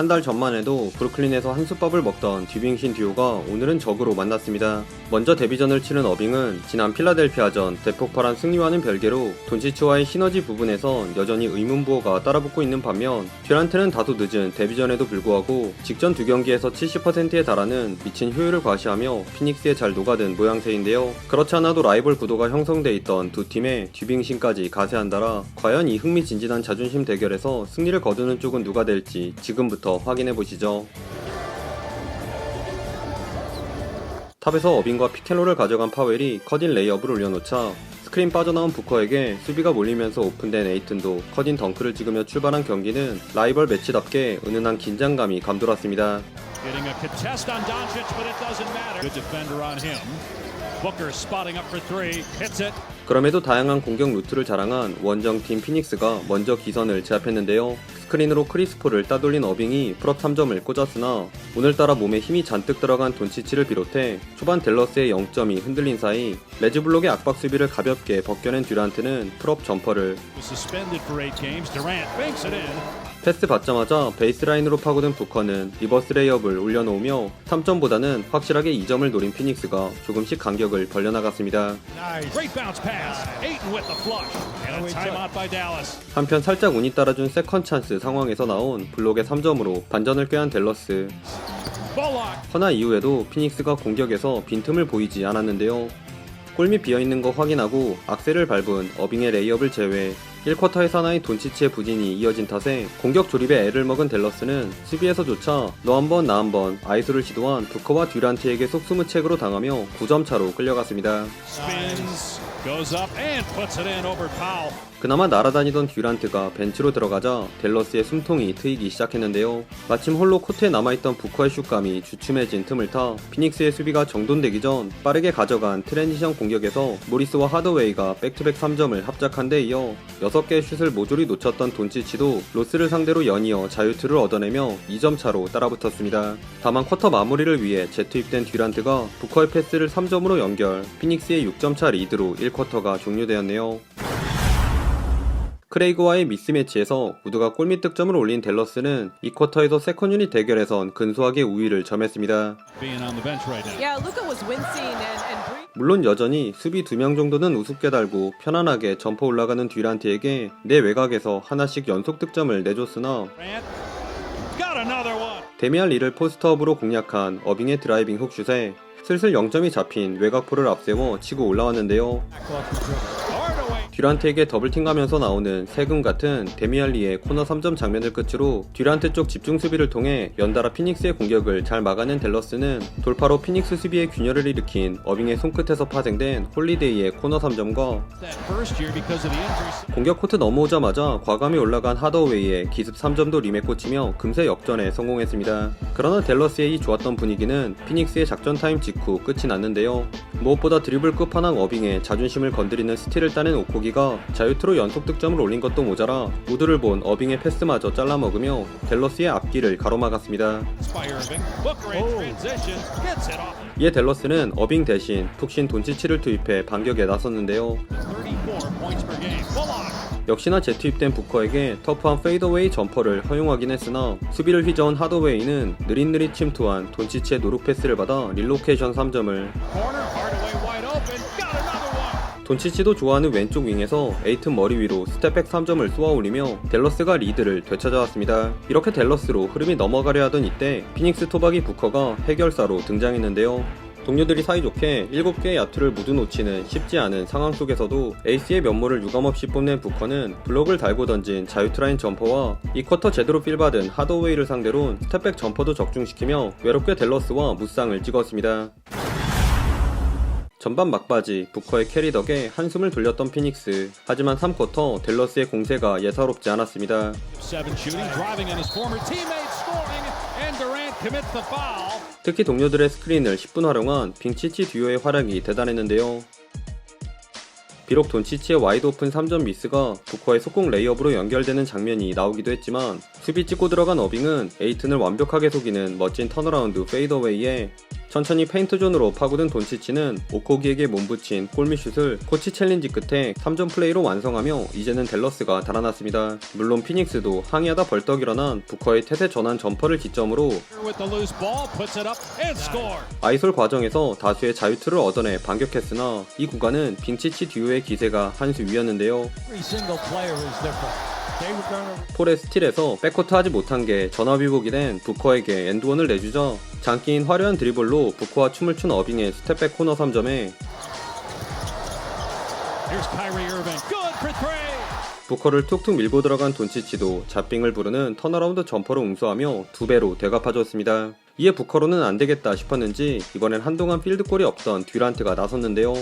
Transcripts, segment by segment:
한 달 전만 해도 브루클린에서 한솥밥을 먹던 듀빙신 듀오가 오늘은 적으로 만났습니다. 먼저 데뷔전을 치른 어빙은 지난 필라델피아전 대폭발한 승리와는 별개로 돈치치와의 시너지 부분에선 여전히 의문부호가 따라붙고 있는 반면 듀란트는 다소 늦은 데뷔전에도 불구하고 직전 두 경기에서 70%에 달하는 미친 효율을 과시하며 피닉스에 잘 녹아든 모양새인데요. 그렇지 않아도 라이벌 구도가 형성돼 있던 두 팀의 듀빙신까지 가세한다라 과연 이 흥미진진한 자존심 대결에서 승리를 거두는 쪽은 누가 될지 지금부터 확인해 보시죠. 탑에서 어빙과 피켈로를 가져간 파웰이 커딘 레이업을 올려놓자 스크린 빠져나온 부커에게 수비가 몰리면서 오픈된 에이튼도 커딘 덩크를 찍으며 출발한 경기는 라이벌 매치답게 은은한 긴장감이 감돌았습니다. 그럼에도 다양한 공격 루트를 자랑한 원정팀 피닉스가 먼저 기선을 제압했는데요. 스크린으로 크리스포를 따돌린 어빙이 풀업 3점을 꽂았으나 오늘따라 몸에 힘이 잔뜩 들어간 돈치치를 비롯해 초반 델러스의 0점이 흔들린 사이 레즈블록의 압박 수비를 가볍게 벗겨낸 듀란트는 풀업 점퍼를 패스 받자마자 베이스라인으로 파고든 부커는 리버스 레이업을 올려놓으며 3점보다는 확실하게 2점을 노린 피닉스가 조금씩 간격을 벌려나갔습니다. 한편 살짝 운이 따라준 세컨 찬스 상황에서 나온 블록의 3점으로 반전을 꾀한 댈러스. Bullock. 허나 이후에도 피닉스가 공격에서 빈틈을 보이지 않았는데요. 골밑 비어있는 거 확인하고 악셀을 밟은 어빙의 레이업을 제외 1쿼터의 사나이 돈치치의 부진이 이어진 탓에 공격 조립에 애를 먹은 댈러스는 수비에서조차 너 한 번 나 한 번 아이소를 시도한 부커와 듀란트에게 속수무책으로 당하며 9점 차로 끌려갔습니다. 그나마 날아다니던 듀란트가 벤치로 들어가자 댈러스의 숨통이 트이기 시작했는데요. 마침 홀로 코트에 남아있던 부커의 슛감이 주춤해진 틈을 타 피닉스의 수비가 정돈되기 전 빠르게 가져간 트랜지션 공격에서 모리스와 하더웨이가 백투백 3점을 합작한 데 이어 6개의 슛을 모조리 놓쳤던 돈치치도 로스를 상대로 연이어 자유투를 얻어내며 2점 차로 따라붙었습니다. 다만 쿼터 마무리를 위해 재투입된 듀란트가 부커의 패스를 3점으로 연결 피닉스의 6점 차 리드로 1쿼터가 종료되었네요. 크레이그와의 미스매치에서 우드가 골밑 득점을 올린 댈러스는 이 쿼터에서 세컨 유닛 대결에선 근소하게 우위를 점했습니다. 물론 여전히 수비 두명 정도는 우습게 달고 편안하게 점퍼 올라가는 듀란트에게 내 외곽에서 하나씩 연속 득점을 내줬으나. 데미안 리를 포스트업으로 공략한 어빙의 드라이빙 훅슛에 슬슬 0점이 잡힌 외곽포를 앞세워 치고 올라왔는데요. 듀란트에게 더블팀 가면서 나오는 세금 같은 데미알리의 코너 3점 장면을 끝으로 듀란트 쪽 집중 수비를 통해 연달아 피닉스의 공격을 잘 막아낸 댈러스는 돌파로 피닉스 수비의 균열을 일으킨 어빙의 손끝에서 파생된 홀리데이의 코너 3점과 That first year because of the injuries. 공격 코트 넘어오자마자 과감히 올라간 하더웨이의 기습 3점도 림에 꽂히며 금세 역전에 성공했습니다. 그러나 댈러스의 이 좋았던 분위기는 피닉스의 작전 타임 직후 끝이 났는데요. 무엇보다 드리블 끝판왕 어빙의 자존심을 건드리는 스틸을 따낸 오코기가 자유투로 연속 득점을 올린 것도 모자라 우드를 본 어빙의 패스마저 잘라먹으며 댈러스의 앞길을 가로막았습니다. 이에 댈러스는 어빙 대신 푹신 돈치치를 투입해 반격에 나섰는데요. 34 points per game. Bullock. 역시나 재투입된 부커에게 터프한 페이더웨이 점퍼를 허용하긴 했으나 수비를 휘저은 하더웨이는 느릿느릿 침투한 돈치치의 노루 패스를 받아 릴로케이션 3점을 돈치치도 좋아하는 왼쪽 윙에서 에이튼 머리 위로 스텝백 3점을 쏘아 올리며 댈러스가 리드를 되찾아왔습니다. 이렇게 댈러스로 흐름이 넘어가려 하던 이때 피닉스 토박이 부커가 해결사로 등장했는데요. 동료들이 사이좋게 7개의 야투를 모두 놓치는 쉽지 않은 상황 속에서도 에이스의 면모를 유감없이 뽐낸 부커는 블록을 달고 던진 자유투라인 점퍼와 이 쿼터 제대로 필받은 하더웨이를 상대로 스텝백 점퍼도 적중시키며 외롭게 댈러스와 무쌍을 찍었습니다. 전반 막바지 부커의 캐리 덕에 한숨을 돌렸던 피닉스 하지만 3쿼터 댈러스의 공세가 예사롭지 않았습니다. 특히 동료들의 스크린을 10분 활용한 빙치치 듀오의 활약이 대단했는데요. 비록 돈치치의 와이드 오픈 3점 미스가 부커의 속공 레이업으로 연결되는 장면이 나오기도 했지만 수비 찍고 들어간 어빙은 에이튼을 완벽하게 속이는 멋진 턴어라운드 페이더웨이에 천천히 페인트 존으로 파고든 돈치치는 오코기에게 몸붙인 골밑슛을 코치 챌린지 끝에 3점 플레이로 완성하며 이제는 댈러스가 달아났습니다. 물론 피닉스도 항의하다 벌떡 일어난 부커의 태세 전환 점퍼를 기점으로. 아이솔 과정에서 다수의 자유투를 얻어내 반격했으나 이 구간은 빙치치 듀오의 기세가 한 수 위였는데요. 폴의 스틸에서 백코트 하지 못한 게 전화위복이 된 부커에게 엔드원을 내주자 장기인 화려한 드리블로 부커와 춤을 춘 어빙의 스텝백 코너 3점에 Here's Kyrie Irving. Good for three. 부커를 툭툭 밀고 들어간 돈치치도 잡빙을 부르는 턴어라운드 점퍼로 응수하며 두 배로 되갚아줬습니다. 이에 부커로는 안 되겠다 싶었는지 이번엔 한동안 필드골이 없던 듀란트가 나섰는데요.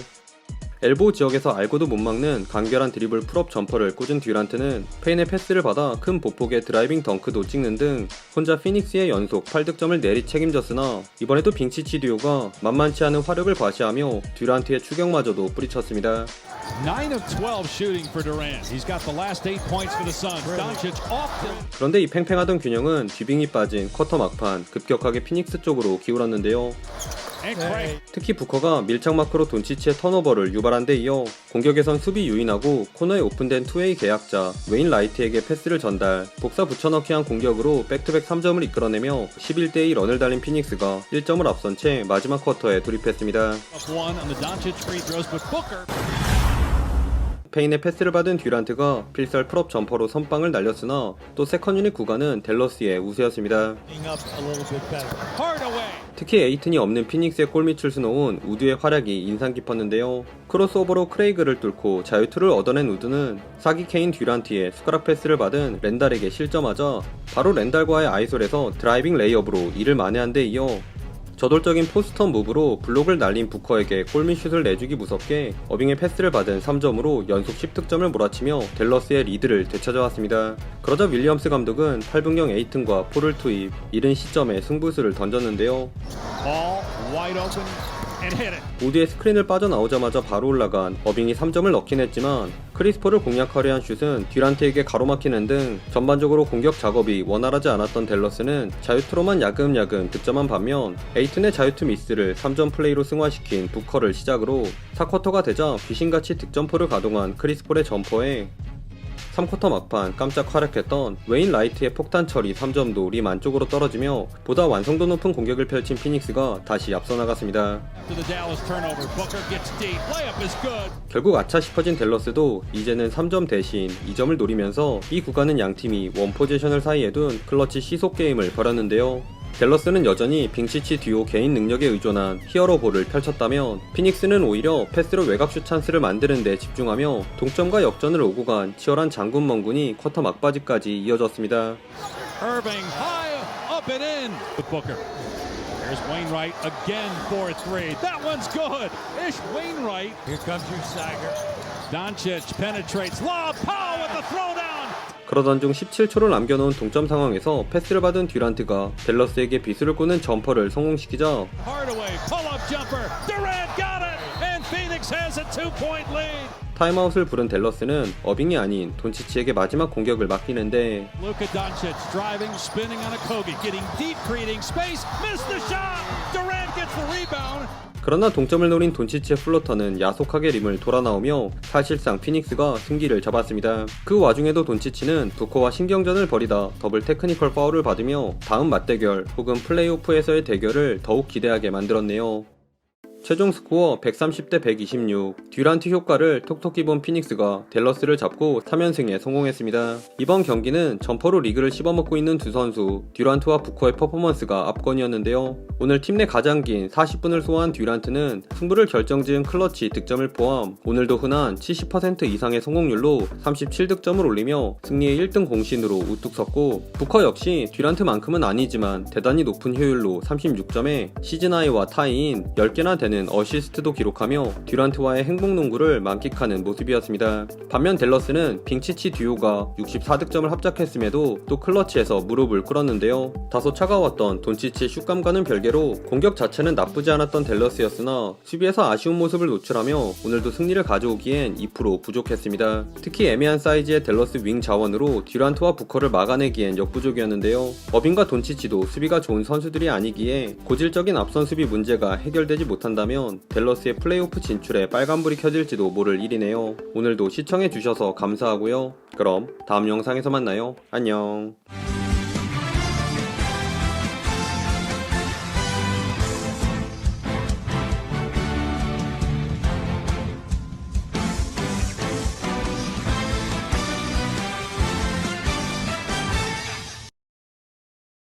엘보 지역에서 알고도 못 막는 간결한 드리블 풀업 점퍼를 꽂은 듀란트는 페인의 패스를 받아 큰 보폭의 드라이빙 덩크도 찍는 등 혼자 피닉스의 연속 8득점을 내리 책임졌으나 이번에도 빙치치 듀오가 만만치 않은 화력을 과시하며 듀란트의 추격마저도 뿌리쳤습니다. 9 of 12 shooting for Durant. He's got the last eight points for the Suns. Doncic off the 그런데 이 팽팽하던 균형은 뒤빙이 빠진 쿼터 막판 급격하게 피닉스 쪽으로 기울었는데요. and Craig. 특히 부커가 밀착 마크로 돈치치의 턴오버를 유발한 데 이어 공격에선 수비 유인하고 코너에 오픈된 투웨이 계약자 웨인 라이트에게 패스를 전달 복사 붙여넣기 한 공격으로 백투백 3점을 이끌어내며 11대2 런을 달린 피닉스가 1점을 앞선 채 마지막 쿼터에 돌입했습니다. Up one on the Doncic free throws, but Booker 페인의 패스를 받은 듀란트가 필살 풀업 점퍼로 선빵을 날렸으나 또 세컨 유닛 구간은 댈러스의 우세였습니다. 특히 에이튼이 없는 피닉스의 골밑을 수놓은 우드의 활약이 인상 깊었는데요. 크로스오버로 크레이그를 뚫고 자유투를 얻어낸 우드는 사기 케인 듀란트의 숟가락 패스를 받은 렌달에게 실점하자 바로 렌달과의 아이솔에서 드라이빙 레이업으로 이를 만회한 데 이어 저돌적인 포스턴 무브로 블록을 날린 부커에게 골밑슛을 내주기 무섭게 어빙의 패스를 받은 3점으로 연속 10득점을 몰아치며 댈러스의 리드를 되찾아왔습니다. 그러자 윌리엄스 감독은 8분경 에이튼과 폴을 투입, 이른 시점에 승부수를 던졌는데요. Ball 우드의 스크린을 빠져나오자마자 바로 올라간 어빙이 3점을 넣긴 했지만 크리스포를 공략하려 한 슛은 듀란트에게 가로막히는 등 전반적으로 공격 작업이 원활하지 않았던 댈러스는 자유투로만 야금야금 득점한 반면 에이튼의 자유투 미스를 3점 플레이로 승화시킨 부커를 시작으로 4쿼터가 되자 귀신같이 득점포를 가동한 크리스폴의 점퍼에 3쿼터 막판 깜짝 활약했던 웨인 라이트의 폭탄 처리 3점도 림 안쪽으로 떨어지며 보다 완성도 높은 공격을 펼친 피닉스가 다시 앞서 나갔습니다. 결국 아차 싶어진 댈러스도 이제는 3점 대신 2점을 노리면서 이 구간은 양팀이 원 포지션을 사이에 둔 클러치 시속 게임을 벌였는데요. 댈러스는 여전히 빙치치 듀오 개인 능력에 의존한 히어로 볼을 펼쳤다면 피닉스는 오히려 패스로 외곽슛 찬스를 만드는 데 집중하며 동점과 역전을 오고 간 치열한 장군 멍군이 쿼터 막바지까지 이어졌습니다. Irving high up and in. With Booker. There's Wainwright again for three. That one's good. Ish Wainwright. Here comes your Sager. Doncic penetrates. Lob. Powell with the throwdown. 그러던 중 17초를 남겨놓은 동점 상황에서 패스를 받은 듀란트가 댈러스에게 비수를 꽂는 점퍼를 성공시키자 타임아웃을 부른 댈러스는 어빙이 아닌 돈치치에게 마지막 공격을 맡기는데. 그러나 동점을 노린 돈치치의 플로터는 야속하게 림을 돌아 나오며 사실상 피닉스가 승기를 잡았습니다. 그 와중에도 돈치치는 부커와 신경전을 벌이다 더블 테크니컬 파울을 받으며 다음 맞대결 혹은 플레이오프에서의 대결을 더욱 기대하게 만들었네요. 최종 스코어 130대 126 듀란트 효과를 톡톡히 본 피닉스가 댈러스를 잡고 3연승에 성공했습니다. 이번 경기는 점퍼로 리그를 씹어먹고 있는 두 선수 듀란트와 부커의 퍼포먼스가 압권이었는데요. 오늘 팀 내 가장 긴 40분을 소화한 듀란트는 승부를 결정지은 클러치 득점을 포함 오늘도 흔한 70% 이상의 성공률로 37득점을 올리며 승리의 1등 공신으로 우뚝 섰고 부커 역시 듀란트만큼은 아니지만 대단히 높은 효율로 36점에 시즌 하이와 타이인 10개나 되는 어비는 어시스트도 기록하며 듀란트와의 행복농구를 만끽하는 모습이었습니다. 반면 댈러스는 빙치치 듀오가 64득점을 합작했음에도 또 클러치에서 무릎을 꿇었는데요. 다소 차가웠던 돈치치의 슛감과는 별개로 공격 자체는 나쁘지 않았던 댈러스였으나 수비에서 아쉬운 모습을 노출하며 오늘도 승리를 가져오기엔 2% 부족했습니다. 특히 애매한 사이즈의 댈러스 윙 자원으로 듀란트와 부커를 막아내기엔 역부족이었는데요. 어빈과 돈치치도 수비가 좋은 선수들이 아니기에 고질적인 앞선 수비 문제가 해결되지 못한다 면 댈러스의 플레이오프 진출에 빨간불이 켜질지도 모를 일이네요. 오늘도 시청해주셔서 감사하고요. 그럼 다음 영상에서 만나요. 안녕.